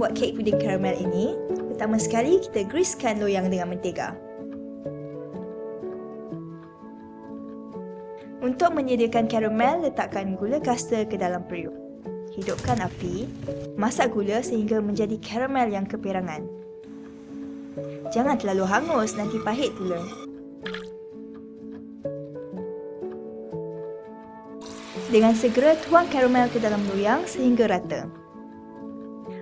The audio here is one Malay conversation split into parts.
buat kek puding karamel ini, pertama sekali kita greasekan loyang dengan mentega. Untuk menyediakan karamel, letakkan gula kasta ke dalam periuk. Hidupkan api, masak gula sehingga menjadi karamel yang keperangan. Jangan terlalu hangus, nanti pahit pula. Dengan segera tuang karamel ke dalam loyang sehingga rata.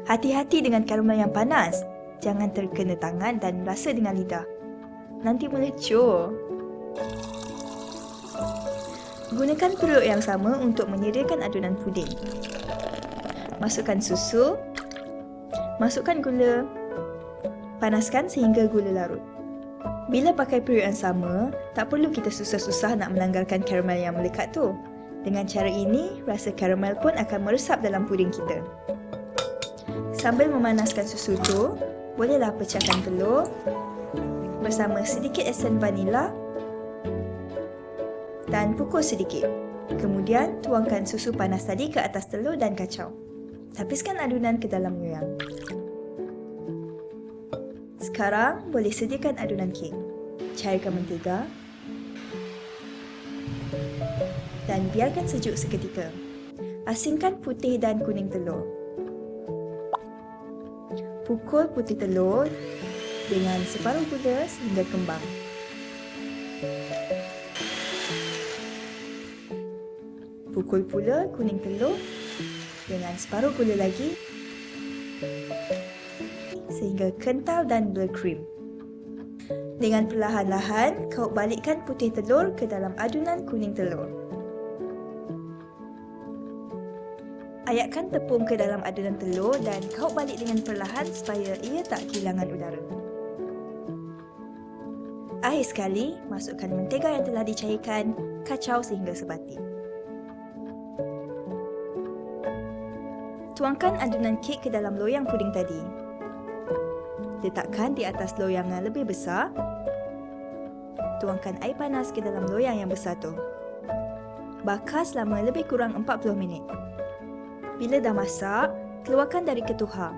Hati-hati dengan karamel yang panas. Jangan terkena tangan dan rasa dengan lidah. Nanti melecur. Gunakan periuk yang sama untuk menyediakan adunan puding. Masukkan susu. Masukkan gula. Panaskan sehingga gula larut. Bila pakai periuk yang sama, tak perlu kita susah-susah nak melanggarkan karamel yang melekat tu. Dengan cara ini, rasa karamel pun akan meresap dalam puding kita. Sambil memanaskan susu tu, bolehlah pecahkan telur bersama sedikit esen vanila dan pukul sedikit. Kemudian, tuangkan susu panas tadi ke atas telur dan kacau. Tapiskan adunan ke dalam loyang. Sekarang, boleh sediakan adunan kek. Cairkan mentega dan biarkan sejuk seketika. Asingkan putih dan kuning telur. Pukul putih telur dengan separuh gula sehingga kembang. Pukul pula kuning telur dengan separuh gula lagi sehingga kental dan berkrim. Dengan perlahan-lahan, kau balikkan putih telur ke dalam adunan kuning telur. Ayatkan tepung ke dalam adunan telur dan kau balik dengan perlahan supaya ia tak kehilangan udara. Akhir sekali, masukkan mentega yang telah dicairkan, kacau sehingga sebati. Tuangkan adunan kek ke dalam loyang puding tadi. Letakkan di atas loyang yang lebih besar. Tuangkan air panas ke dalam loyang yang besar tu. Bakar selama lebih kurang 40 minit. Bila dah masak, keluarkan dari ketuhar.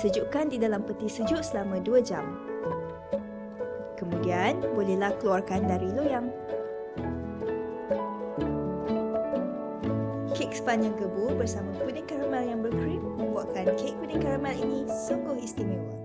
Sejukkan di dalam peti sejuk selama 2 jam. Kemudian, bolehlah keluarkan dari loyang. Kek sepanjang gebu bersama puding karamel yang berkrim membuatkan kek puding karamel ini sungguh istimewa.